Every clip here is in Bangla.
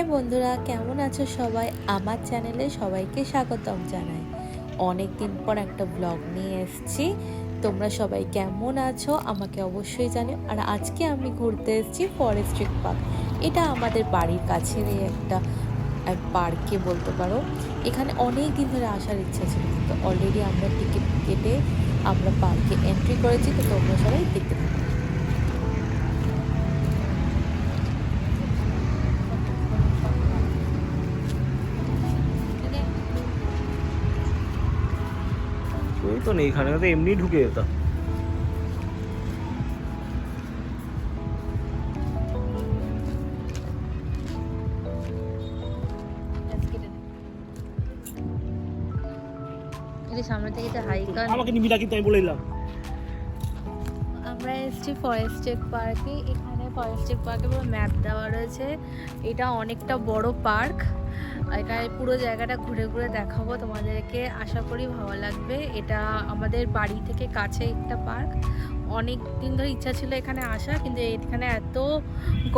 হ্যাঁ বন্ধুরা, কেমন আছো সবাই? আমার চ্যানেলে সবাইকে স্বাগতম জানাই। অনেক দিন পর একটা ব্লগ নিয়ে এসেছি। তোমরা সবাই কেমন আছো? আমাকে অবশ্যই জানিও। আর আজকে আমি ঘুরতে এসেছি ফরেস্ট্রিক পার্ক এটা আমাদের বাড়ির কাছেরই একটা, এক পার্কে বলতে পারো। এখানে অনেক দিন ধরে আসার ইচ্ছা ছিল, কিন্তু অলরেডি আমরা টিকিট কেটে আমরা পার্কে এন্ট্রি করেছি, তো তোমরা সবাই দেখতে থাকো। তো নেই এখানে তো এমনি ঢুকে যেতাম। সামনে থেকে হাইকার আমাকে নিবি না কিন্তু আমি বলে দিলাম। আমরা এসেছি পার্কে এখানে ফরেস্টেক পার্কে পুরো ম্যাপ দেওয়া রয়েছে। এটা অনেকটা বড় পার্ক এখানে পুরো জায়গাটা ঘুরে ঘুরে দেখাবো তোমাদেরকে। আশা করি ভালো লাগবে। এটা আমাদের বাড়ি থেকে কাছে একটা পার্ক। অনেক দিন ধরে ইচ্ছা ছিল এখানে আসা, কিন্তু এখানে এত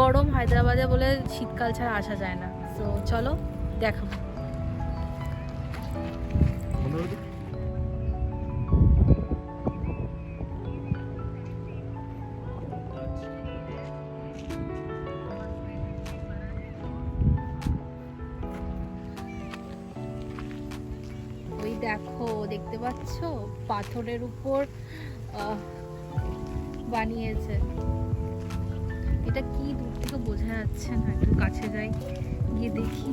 গরম হায়দ্রাবাদে বলে শীতকাল ছাড়া আসা যায় না। তো চলো, দেখাবো। পাচ্ছ? পাথরের উপর বানিয়েছে। এটা কি দূর থেকে বোঝা যাচ্ছে না? একটু কাছে যাই, গিয়ে দেখি।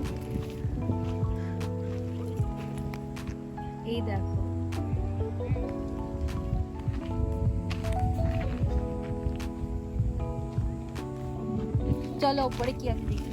এই দেখো। চলো, ওপরে কি আছে দেখি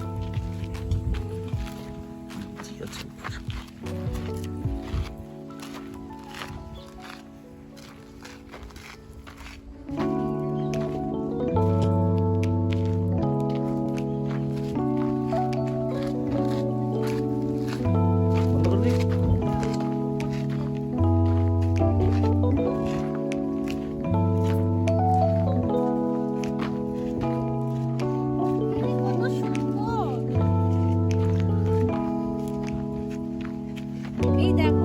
এই দেখো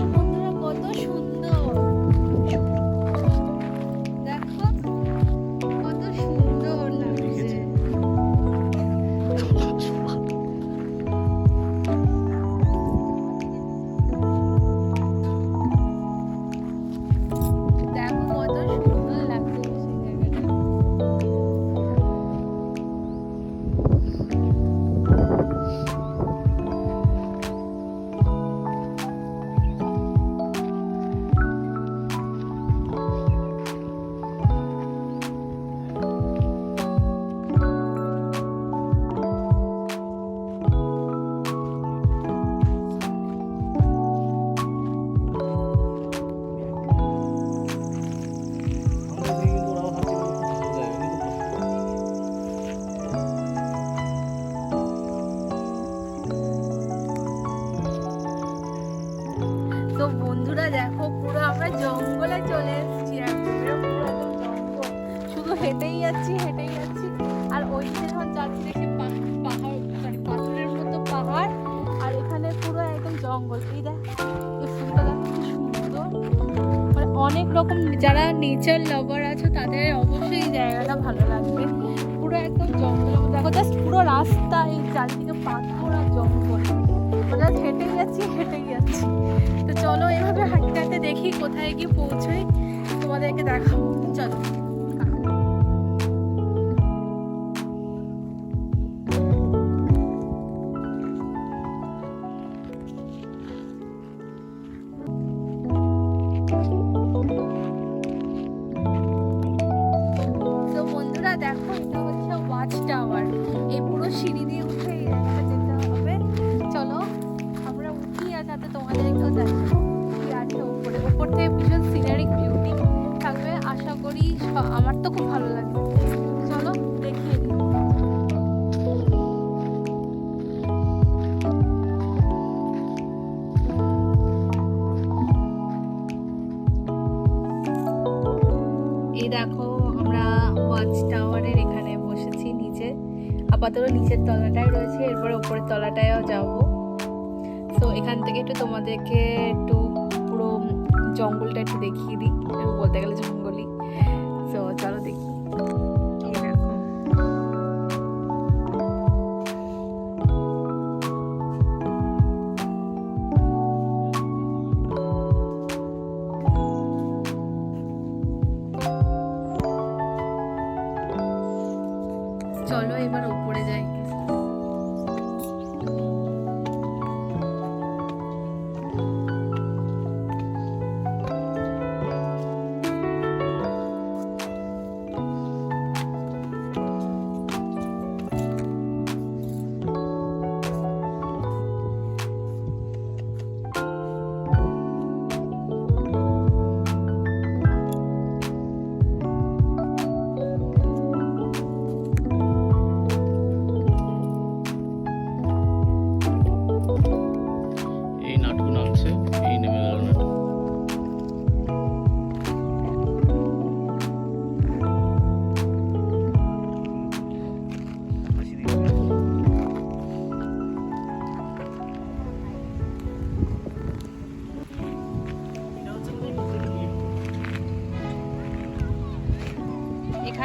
বন্ধুরা, দেখো পুরো আমরা জঙ্গলে চলে এসেছি শুধু হেঁটেই যাচ্ছি হেঁটেই যাচ্ছি। আর ওই দিকে যখন যাচ্ছি দেখি পাহাড় মানে পাথরের মতো পাহাড়, আর এখানে পুরো একদম জঙ্গল। এই দেখ, এই ফুলটা দেখো সুন্দর। মানে অনেক রকম, যারা নেচার লাভার আছে, তাদের অবশ্যই জায়গাটা ভালো লাগবে। পুরো একদম জঙ্গল। দেখো জাস্ট পুরো রাস্তা, এই চারিদিকে পাথর আর জঙ্গল। আমরা হেঁটেই যাচ্ছি হেঁটেই যাচ্ছি। তো চলো এভাবে হাঁটতে হাঁটতে দেখি কোথায় গিয়ে পৌঁছোই। তোমাদেরকে দেখাবো। চলো। দেখো এটা আপাতত নিচের তলাটাই রয়েছে, এরপরে ওপরের তলাটায়ও যাব। তো এখান থেকে একটু তোমাদেরকে একটু পুরো জঙ্গলটা একটু দেখিয়ে দিই বলতে গেলে জঙ্গলই। তো চলো দেখি। চলো, এবার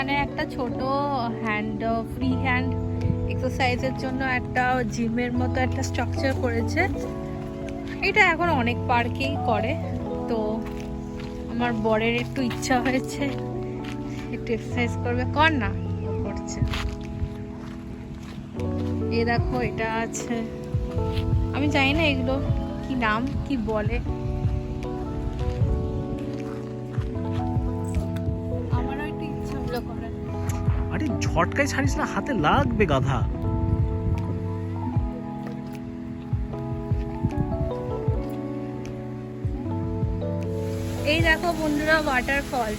এখানে একটা ছোট হ্যান্ড ফ্রি হ্যান্ড এক্সারসাইজের জন্য একটা জিমের মতো একটা স্ট্রাকচার করেছে। এটা এখন অনেক পার্কেই করে। তো আমার বরের একটু ইচ্ছা হয়েছে, একটু এক্সারসাইজ করবে। কর না, করছে। এ দেখো, এটা আছে। আমি জানি না এগুলো কি নাম, কি বলে। আরে ঝটকায় ছাড়িস না, হাতে লাগবে গাধা। এই দেখো বন্ধুরা ওয়াটারফল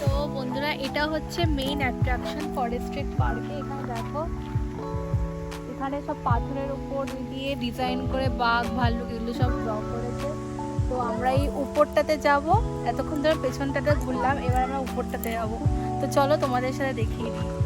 তো বন্ধুরা, এটা হচ্ছে মেইন অ্যাট্রাকশন ফরেস্টেড পার্কে এখানে দেখো, এখানে সব পাথরের উপর দিয়ে ডিজাইন করে বাঘ, ভাল্লুক, এগুলো সব ড্র করেছে। তো আমরা এই উপরটাতে যাব। এতক্ষণ ধরে পেছনটাতে ঘুরলাম, এবার আমরা উপরটাতে যাব। তো চলো তোমাদের সাথে দেখিয়ে দিই।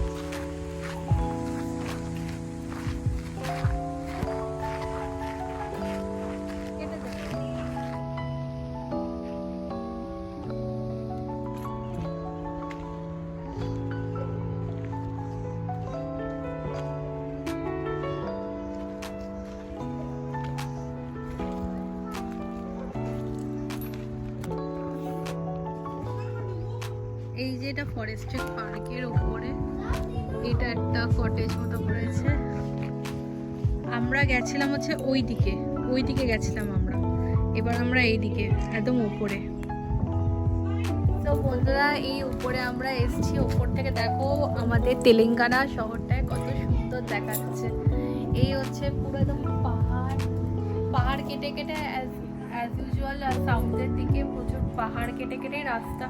যে এটা ফরেস্টের পার্কের উপরে, এটা একটা কটেজ মতো করেছে আমরা গেছিলাম হচ্ছে ওই দিকে ওই দিকে গেছিলাম আমরা। এবার আমরা এই দিকে একদম উপরে। তো বন্ধুরা, এই উপরে আমরা এসেছি। উপর থেকে দেখো আমাদের তেলেঙ্গানা শহরটায় কত সুন্দর দেখাচ্ছে। এই হচ্ছে পুরো একদম পাহাড়। পাহাড় কেটে কেটে অ্যাজ ইউজুয়াল সাউথের দিকে প্রচুর পাহাড় কেটে কেটে রাস্তা।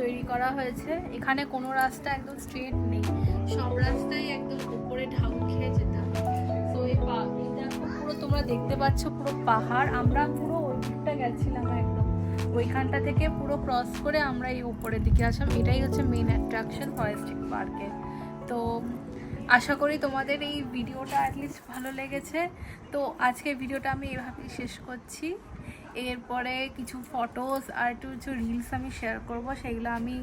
তৈরি করা হয়েছে। এখানে কোনো রাস্তা একদম স্ট্রেট নেই। সব রাস্তাই একদম উপরে ঢাউ খেয়ে যেতে হয়। তো এই পুরো তোমরা দেখতে পাচ্ছ পুরো পাহাড়। আমরা পুরো ওই দিকটা গেছিলাম একদম। ওইখানটা থেকে পুরো ক্রস করে আমরা এই উপরের দিকে আসলাম। এটাই হচ্ছে মেন অ্যাট্রাকশন ফরেস্টিক পার্কে তো আশা করি তোমাদের এই ভিডিওটা অ্যাটলিস্ট ভালো লেগেছে। তো আজকে ভিডিওটা আমি এভাবেই শেষ করছি। এরপরে কিছু ফটোস আর একটু কিছু রিলস আমি শেয়ার করব, সেগুলো আমি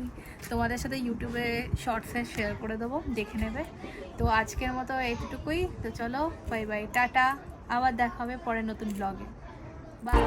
তোমাদের সাথে ইউটিউবে শর্টসে শেয়ার করে দেবো, দেখে নেবে। তো আজকের মতো এইটুকুই তো চলো বাই বাই টাটা। আবার দেখা হবে পরে নতুন ব্লগে বাই